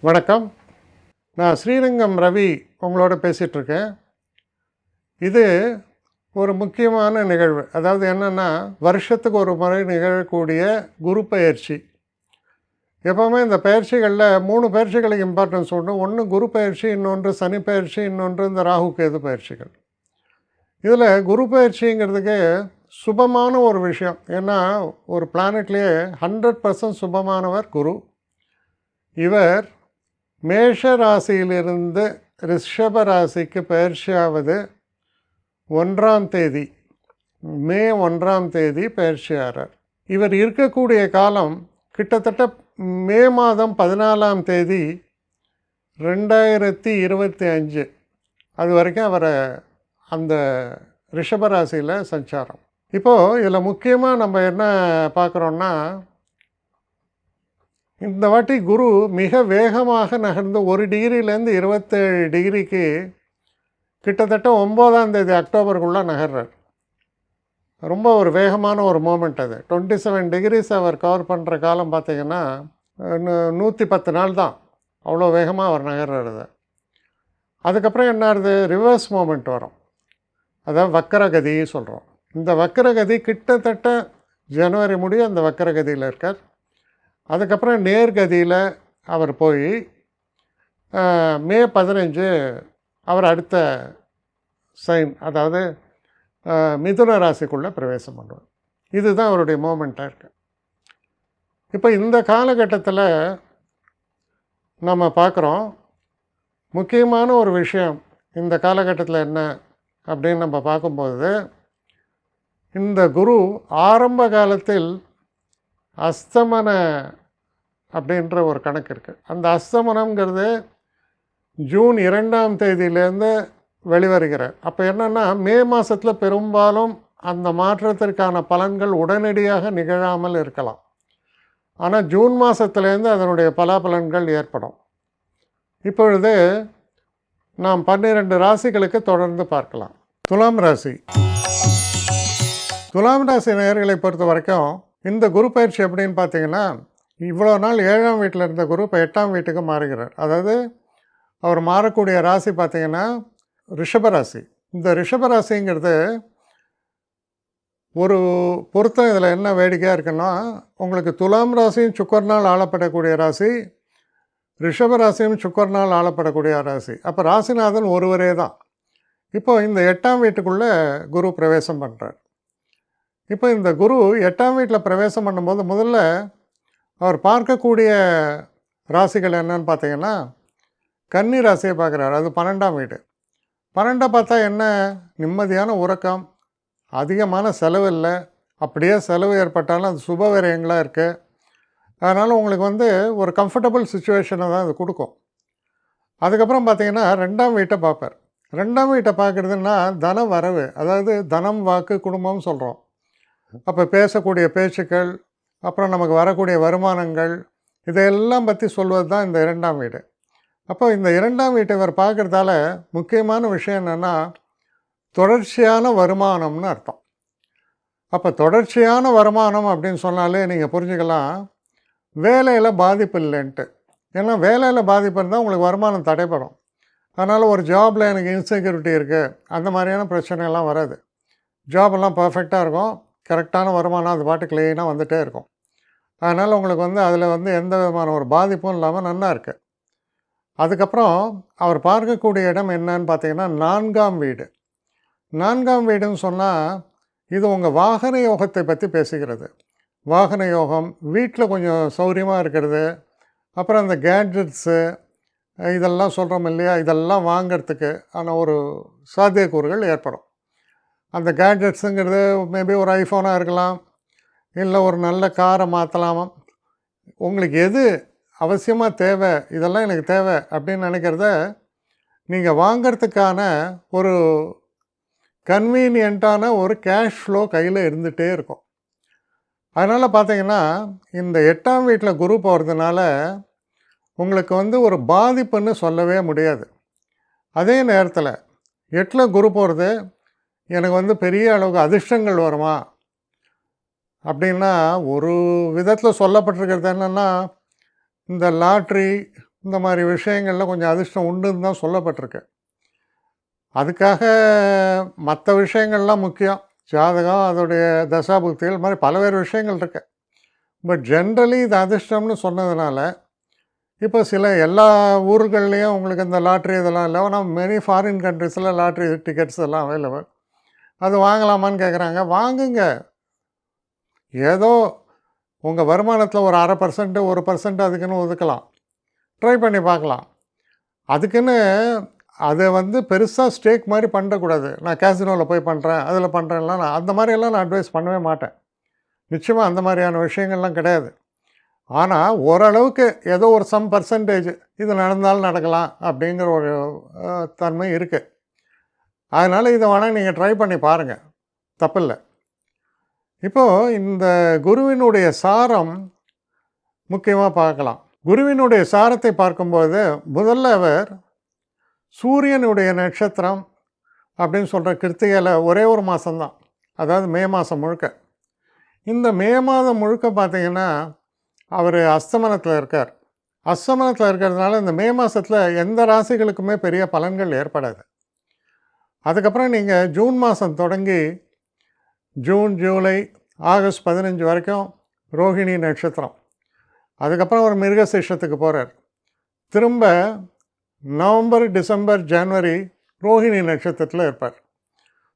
வணக்கம். நான் ஸ்ரீரங்கம் ரவி உங்களோட பேசிகிட்ருக்கேன் இது ஒரு முக்கியமான நிகழ்வு. அதாவது என்னென்னா வருஷத்துக்கு ஒரு முறை நிகழக்கூடிய குரு பயிற்சி. எப்போவுமே இந்த பயிற்சிகளில் மூணு பயிற்சிகளுக்கு இம்பார்ட்டன்ஸ் உண்டு. ஒன்று குரு பயிற்சி இன்னொன்று சனி பயிற்சி இன்னொன்று இந்த ராகு கேது பயிற்சிகள். இதில் குரு பயிற்சிங்கிறதுக்கு சுபமான ஒரு விஷயம். ஏன்னா ஒரு பிளானட்லேயே ஹண்ட்ரட் பர்சன்ட் சுபமானவர் குரு. இவர் மேஷ ராசியிலிருந்து ரிஷப ராசிக்கு பயிற்சியாவது ஒன்றாம் தேதி. மே ஒன்றாம் தேதி பயிற்சியாகிறார் இவர் இருக்கக்கூடிய காலம் கிட்டத்தட்ட மே மாதம் பதினாலாம் தேதி ரெண்டாயிரத்தி இருபத்தி அஞ்சு அது வரைக்கும் அவரை அந்த ரிஷபராசியில் சஞ்சாரம். இப்போது இதில் முக்கியமாக நம்ம என்ன பார்க்குறோன்னா இந்த வாட்டி குரு மிக வேகமாக நகர்ந்து ஒரு டிகிரிலேருந்து இருபத்தேழு டிகிரிக்கு கிட்டத்தட்ட ஒம்போதாம் தேதி அக்டோபருக்குள்ளே நகர்றார். ரொம்ப ஒரு வேகமான ஒரு மூமெண்ட் அது. டுவெண்ட்டி செவன் டிகிரிஸ் அவர் கவர் பண்ணுற காலம் பார்த்திங்கன்னா நூற்றி பத்து நாள் தான் அவ்வளோ வேகமாக அவர் நகர்றது அதுக்கப்புறம் என்ன ஆகுது? ரிவர்ஸ் மூமெண்ட் வரும். அதான் வக்கரகதி சொல்கிறோம் இந்த வக்கரகதி கிட்டத்தட்ட ஜனவரி முடிய அந்த வக்கரகதியில் இருக்கார். அதுக்கப்புறம் நேர்கதியில் அவர் போய் மே பதினஞ்சு அவர் அடுத்த சைன் அதாவது மிதுன ராசிக்குள்ளே பிரவேசம் பண்ணுவார். இதுதான் அவருடைய மூமெண்ட்டாக இருக்கு. இப்போ இந்த காலகட்டத்தில் நம்ம பார்க்குறோம் முக்கியமான ஒரு விஷயம் இந்த காலகட்டத்தில் என்ன அப்படின்னு நம்ம பார்க்கும்போது இந்த குரு ஆரம்ப காலத்தில் அஸ்தமன அப்படின்ற ஒரு கணக்கு இருக்குது அந்த அஸ்தமனம்ங்கிறது ஜூன் இரண்டாம் தேதியிலேருந்து வெளிவருகிறார் அப்போ என்னென்னா மே மாதத்தில் பெரும்பாலும் அந்த மாற்றத்திற்கான பலன்கள் உடனடியாக நிகழாமல் இருக்கலாம். ஆனால் ஜூன் மாதத்துலேருந்து அதனுடைய பலாபலன்கள் ஏற்படும். இப்பொழுது நாம் பன்னிரண்டு ராசிகளுக்கு தொடர்ந்து பார்க்கலாம். துலாம் ராசி. துலாம் ராசி நேர்களை பொறுத்த வரைக்கும் இந்த குரு பயிற்சி எப்படின்னு பார்த்தீங்கன்னா இவ்வளோ நாள் ஏழாம் வீட்டில் இருந்த குரு இப்போ எட்டாம் வீட்டுக்கு மாறுகிறார். அதாவது அவர் மாறக்கூடிய ராசி பார்த்தீங்கன்னா ரிஷப ராசி. இந்த ரிஷபராசிங்கிறது ஒரு பொருத்தம் இதில் என்ன வேடிக்கையாக இருக்குன்னா உங்களுக்கு துலாம் ராசியும் சுக்கர்னால் ஆளப்படக்கூடிய ராசி ரிஷப ராசியும் ஆளப்படக்கூடிய ராசி. அப்போ ராசிநாதன் ஒருவரே தான். இப்போ இந்த எட்டாம் வீட்டுக்குள்ளே குரு பிரவேசம் பண்ணுறார். இப்போ இந்த குரு எட்டாம் வீட்டில் பிரவேசம் பண்ணும்போது முதல்ல அவர் பார்க்கக்கூடிய ராசிகள் என்னன்னு பார்த்தீங்கன்னா கன்னி ராசியை பார்க்குறாரு. அது பன்னெண்டாம் வீடு. பன்னெண்டை பார்த்தா என்ன? நிம்மதியான உறக்கம். அதிகமான செலவு இல்லை. அப்படியே செலவு ஏற்பட்டாலும் அது சுப விரயங்களாக இருக்குது அதனால் உங்களுக்கு வந்து ஒரு கம்ஃபர்டபுள் சுச்சுவேஷனை தான் அது கொடுக்கும். அதுக்கப்புறம் பார்த்தீங்கன்னா ரெண்டாம் வீட்டை பார்ப்பார். ரெண்டாம் வீட்டை பார்க்குறதுன்னா தன வரவு அதாவது தனம் வாக்கு குடும்பம்னு சொல்கிறோம் அப்போ பேசக்கூடிய பேச்சுக்கள் அப்புறம் நமக்கு வரக்கூடிய வருமானங்கள் இதையெல்லாம் பற்றி சொல்வது தான் இந்த இரண்டாம் வீடு. அப்போ இந்த இரண்டாம் வீட்டை இவர் பார்க்குறதால முக்கியமான விஷயம் என்னென்னா தொடர்ச்சியான வருமானம்னு அர்த்தம். அப்போ தொடர்ச்சியான வருமானம் அப்படின்னு சொன்னாலே நீங்கள் புரிஞ்சுக்கலாம் வேலையில் பாதிப்பு இல்லைன்ட்டு. ஏன்னா வேலையில் பாதிப்பு இருந்தால் உங்களுக்கு வருமானம் தடைப்படும் அதனால் ஒரு ஜாபில் எனக்கு இன்செக்யூரிட்டி இருக்குது அந்த மாதிரியான பிரச்சனைலாம் வராது. ஜாபெல்லாம் பர்ஃபெக்டாக இருக்கும். கரெக்டான வருமானம் அது பாட்டு க்ளீனாக வந்துகிட்டே இருக்கும். அதனால் உங்களுக்கு வந்து அதில் வந்து எந்த விதமான ஒரு பாதிப்பும் இல்லாமல் நல்லா இருக்குது அதுக்கப்புறம் அவர் பார்க்கக்கூடிய இடம் என்னன்னு பார்த்தீங்கன்னா நான்காம் வீடு. நான்காம் வீடுன்னு சொன்னால் இது உங்கள் வாகன யோகத்தை பற்றி பேசுகிறது. வாகன யோகம் வீட்டில் கொஞ்சம் சௌரியமாக இருக்கிறது அப்புறம் அந்த கேட்ஜெட்ஸு இதெல்லாம் சொல்கிறோம் இல்லையா இதெல்லாம் வாங்கிறதுக்கு ஆன ஒரு சாத்தியக்கூறுகள் ஏற்படும். அந்த கேட்ஜெட்ஸுங்கிறது மேபி ஒரு ஐஃபோனாக இருக்கலாம் இல்லை ஒரு நல்ல காரை மாற்றலாமா உங்களுக்கு எது அவசியமாக தேவை இதெல்லாம் எனக்கு தேவை அப்படின்னு நினைக்கிறத நீங்கள் வாங்கிறதுக்கான ஒரு கன்வீனியண்ட்டான ஒரு கேஷ் ஃப்ளோ கையில் இருந்துகிட்டே இருக்கும். அதனால் பார்த்தீங்கன்னா இந்த எட்டாம் வீட்டில் குரு போகிறதுனால உங்களுக்கு வந்து ஒரு பாதிப்புன்னு சொல்லவே முடியாது. அதே நேரத்தில் எட்டில் குரு போகிறது எனக்கு வந்து பெரிய அளவுக்கு அதிர்ஷ்டங்கள் வருமா? அப்படின்னா ஒரு விதத்தில் சொல்லப்பட்டிருக்கிறது என்னென்னா இந்த லாட்ரி இந்த மாதிரி விஷயங்களில் கொஞ்சம் அதிர்ஷ்டம் உண்டுன்னு தான் சொல்லப்பட்டிருக்கு. அதுக்காக மற்ற விஷயங்கள்லாம் முக்கியம். ஜாதகம் அதோடைய தசாபுக்திகள் மாதிரி பலவேறு விஷயங்கள் இருக்கு. பட் ஜென்ரலி இது அதிர்ஷ்டம்னு சொன்னதுனால இப்போ சில எல்லா ஊர்கள்லேயும் உங்களுக்கு இந்த லாட்ரி இதெல்லாம் இல்லை. ஆனால் மெனி ஃபாரின் கண்ட்ரிஸில் லாட்ரி டிக்கெட்ஸ் எல்லாம் அவைலபிள் அது வாங்கலாமான்னு கேட்குறாங்க வாங்குங்க. ஏதோ உங்கள் வருமானத்தில் ஒரு அரை பர்சன்ட்டு ஒரு பர்சன்ட் அதுக்குன்னு ஒதுக்கலாம். ட்ரை பண்ணி பார்க்கலாம். அதுக்குன்னு அதை வந்து பெருசாக ஸ்டேக் மாதிரி பண்ணக்கூடாது. நான் கேசினோவில் போய் பண்ணுறேன் அதில் பண்ணுறேன்லாம் நான் அந்த மாதிரியெல்லாம் நான் அட்வைஸ் பண்ணவே மாட்டேன். நிச்சயமாக அந்த மாதிரியான விஷயங்கள்லாம் கிடையாது. ஆனால் ஓரளவுக்கு ஏதோ ஒரு சம் பர்சன்டேஜ் இது நடந்தாலும் நடக்கலாம் அப்படிங்கிற ஒரு தன்மை இருக்குது அதனால் இதை வேணால் நீங்கள் ட்ரை பண்ணி பாருங்கள் தப்பில்லை. இப்போது இந்த குருவினுடைய சாரம் முக்கியமாக பார்க்கலாம். குருவினுடைய சாரத்தை பார்க்கும்போது முதல்ல அவர் சூரியனுடைய நட்சத்திரம் அப்படின்னு சொல்கிற கிருத்திகையில் ஒரே ஒரு மாதம்தான் அதாவது மே மாதம் முழுக்க. இந்த மே மாதம் முழுக்க பார்த்தீங்கன்னா அவர் அஸ்தமனத்தில் இருக்கார். அஸ்தமனத்தில் இருக்கிறதுனால இந்த மே மாதத்தில் எந்த ராசிகளுக்குமே பெரிய பலன்கள் ஏற்படாது. அதுக்கப்புறம் நீங்கள் ஜூன் மாதம் தொடங்கி ஜூன் ஜூலை ஆகஸ்ட் பதினஞ்சு வரைக்கும் ரோஹிணி நட்சத்திரம். அதுக்கப்புறம் அவர் மிருகசேஷத்துக்கு போகிறார் திரும்ப நவம்பர் டிசம்பர் ஜனவரி ரோஹிணி நட்சத்திரத்தில் இருப்பார்.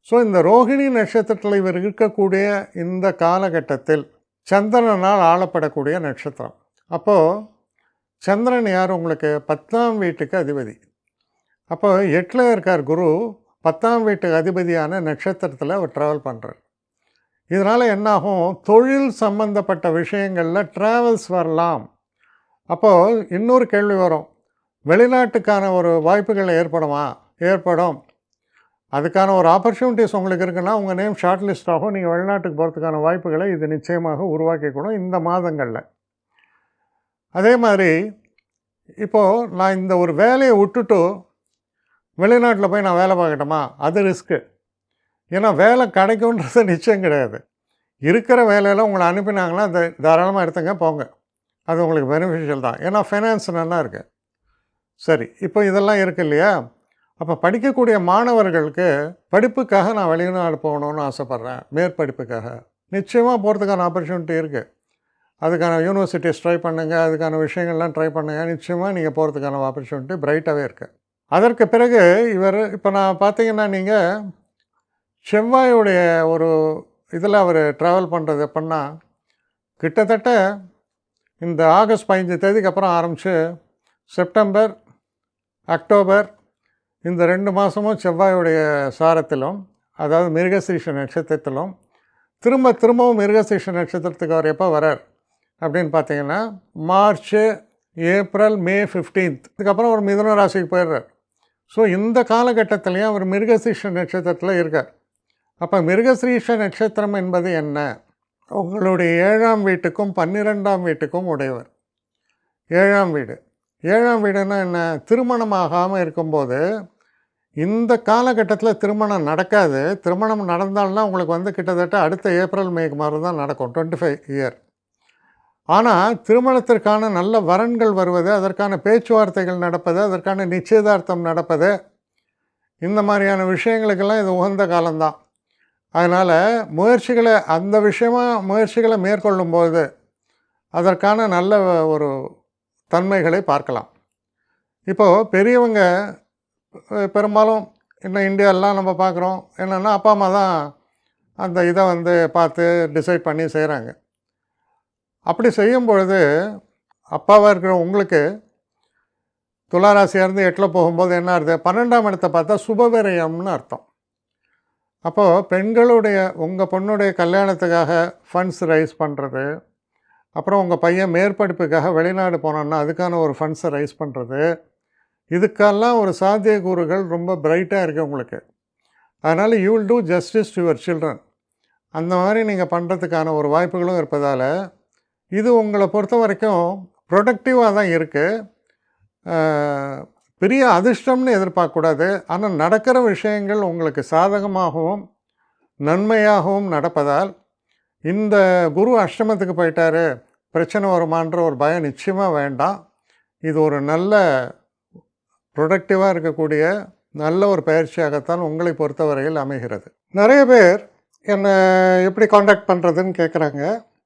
ஸோ இந்த ரோஹிணி நட்சத்திரத்தில் இவர் இருக்கக்கூடிய இந்த காலகட்டத்தில் சந்திரனால் ஆளப்படக்கூடிய நட்சத்திரம். அப்போது சந்திரன் யார்? உங்களுக்கு பத்தாம் வீட்டுக்கு அதிபதி. அப்போ எட்டில் இருக்கார் குரு. பத்தாம் வீட்டு அதிபதியான நட்சத்திரத்தில் அவர் ட்ராவல் பண்ணுறார் இதனால் என்னாகும்? தொழில் சம்பந்தப்பட்ட விஷயங்களில் ட்ராவல்ஸ் வரலாம். அப்போது இன்னொரு கேள்வி வரும். வெளிநாட்டுக்கான ஒரு வாய்ப்புகள் ஏற்படுமா? ஏற்படும். அதுக்கான ஒரு ஆப்பர்ச்சுனிட்டிஸ் உங்களுக்கு இருக்குன்னா உங்கள் நேம் ஷார்ட் லிஸ்ட் ஆகும். நீங்கள் வெளிநாட்டுக்கு போகிறதுக்கான வாய்ப்புகளை இது நிச்சயமாக உருவாக்கிக்கணும் இந்த மாதங்களில். அதே மாதிரி இப்போது நான் இந்த ஒரு வேலையை விட்டுட்டு வெளிநாட்டில் போய் நான் வேலை பார்க்கட்டுமா? அது ரிஸ்க்கு ஏன்னா வேலை கிடைக்குன்றது நிச்சயம் கிடையாது. இருக்கிற வேலையில் உங்களை அனுப்பினாங்கன்னா அதை தாராளமாக எடுத்துங்க போங்க. அது உங்களுக்கு பெனிஃபிஷியல் தான். ஏன்னா ஃபைனான்ஸ் நல்லா இருக்குது சரி இப்போ இதெல்லாம் இருக்கு இல்லையா? அப்போ படிக்கக்கூடிய மாணவர்களுக்கு படிப்புக்காக நான் வெளிநாடு போகணுன்னு ஆசைப்பட்றேன். மேற்படிப்புக்காக. நிச்சயமாக போகிறதுக்கான ஆப்பர்ச்சுனிட்டி இருக்குது அதுக்கான யூனிவர்சிட்டிஸ் ட்ரை பண்ணுங்கள் அதுக்கான விஷயங்கள்லாம் ட்ரை பண்ணுங்கள் நிச்சயமாக நீங்கள் போகிறதுக்கான ஆப்பர்ச்சுனிட்டி பிரைட்டாகவே இருக்குது அதற்கு பிறகு இவர் இப்போ நான் பார்த்தீங்கன்னா நீங்கள் செவ்வாயுடைய ஒரு இதில் அவர் ட்ராவல் பண்ணுறது எப்படின்னா கிட்டத்தட்ட இந்த ஆகஸ்ட் பதினஞ்சு தேதிக்கு அப்புறம் ஆரம்பித்து செப்டம்பர் அக்டோபர் இந்த ரெண்டு மாதமும் செவ்வாயுடைய சாரத்திலும் அதாவது மிருகசீஷ நட்சத்திரத்திலும் திரும்ப திரும்பவும் மிருகசீஷ நட்சத்திரத்துக்கு அவர் எப்போ வரார் அப்படின்னு பார்த்தீங்கன்னா மார்ச் ஏப்ரல் மே ஃபிஃப்டீன்த் இதுக்கப்புறம் ஒரு மிதுன ராசிக்கு போயிடுறார். ஸோ இந்த காலகட்டத்திலையும் அவர் மிருகசீஷ நட்சத்திரத்தில் இருக்கார். அப்போ மிருகசீஷ நட்சத்திரம் என்பது என்ன? உங்களுடைய ஏழாம் வீட்டுக்கும் பன்னிரெண்டாம் வீட்டுக்கும் உடையவர். ஏழாம் வீடு. ஏழாம் வீடுனா என்ன? திருமணம் ஆகாமல் இருக்கும்போது இந்த காலகட்டத்தில் திருமணம் நடக்காது. திருமணம் நடந்தால்னா உங்களுக்கு வந்து கிட்டத்தட்ட அடுத்த ஏப்ரல் மேக்கு மாதிரி தான் நடக்கும். டுவெண்ட்டி ஃபைவ் இயர் ஆனால் திருமணத்திற்கான நல்ல வரன்கள் வருவது அதற்கான பேச்சுவார்த்தைகள் நடப்பது அதற்கான நிச்சயதார்த்தம் நடப்பது இந்த மாதிரியான விஷயங்களுக்கெல்லாம் இது உகந்த காலம்தான். அதனால் முயற்சிகளை அந்த விஷயமாக முயற்சிகளை மேற்கொள்ளும்போது அதற்கான நல்ல ஒரு தன்மைகளை பார்க்கலாம். இப்போது பெரியவங்க பெரும்பாலும் இன்னும் இந்தியாவிலாம் நம்ம பார்க்குறோம். என்னென்னா அப்பா அம்மா தான் அந்த இதை வந்து பார்த்து டிசைட் பண்ணி செய்கிறாங்க அப்படி செய்யும் பொழுது அப்பாவாக இருக்கிற உங்களுக்கு துளாராசியாக இருந்து எட்டில் போகும்போது என்ன அர்த்தம் பன்னெண்டாம் இடத்தை பார்த்தா சுபவிரயம்னு அர்த்தம். அப்போது பெண்களுடைய உங்கள் பொண்ணுடைய கல்யாணத்துக்காக ஃபண்ட்ஸ் ரைஸ் பண்ணுறது அப்புறம் உங்கள் பையன் மேற்படிப்புக்காக வெளிநாடு போனோன்னா அதுக்கான ஒரு ஃபண்ட்ஸை ரைஸ் பண்ணுறது இதுக்கெல்லாம் ஒரு சாத்தியக்கூறுகள் ரொம்ப பிரைட்டாக இருக்குது உங்களுக்கு. அதனால் you will do justice to your children அந்த மாதிரி நீங்கள் பண்ணுறதுக்கான ஒரு வாய்ப்புகளும் இருப்பதால் இது உங்களை பொறுத்த வரைக்கும் ப்ரொடக்டிவாக தான் இருக்குது பெரிய அதிர்ஷ்டம்னு எதிர்பார்க்கக்கூடாது. ஆனால் நடக்கிற விஷயங்கள் உங்களுக்கு சாதகமாகவும் நன்மையாகவும் நடப்பதால் இந்த குரு அஷ்டமத்துக்கு போயிட்டார் பிரச்சனை வருமான்ற ஒரு பயம் நிச்சயமாக வேண்டாம். இது ஒரு நல்ல ப்ரொடக்டிவாக இருக்கக்கூடிய நல்ல ஒரு பயிற்சியாகத்தான் உங்களை பொறுத்தவரையில் அமைகிறது. நிறைய பேர் என்னை எப்படி காண்டாக்ட் பண்ணுறதுன்னு கேட்குறாங்க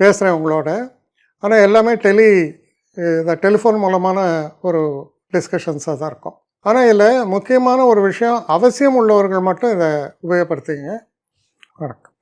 பேசுகிறேன் உங்களோட. ஆனால் எல்லாமே டெலி இந்த டெலிஃபோன் மூலமான ஒரு டிஸ்கஷன்ஸாக தான் இருக்கும். ஆனால் இதில் முக்கியமான ஒரு விஷயம் அவசியம் உள்ளவர்கள் மட்டும் இதை உபயோகப்படுத்திங்க வணக்கம்.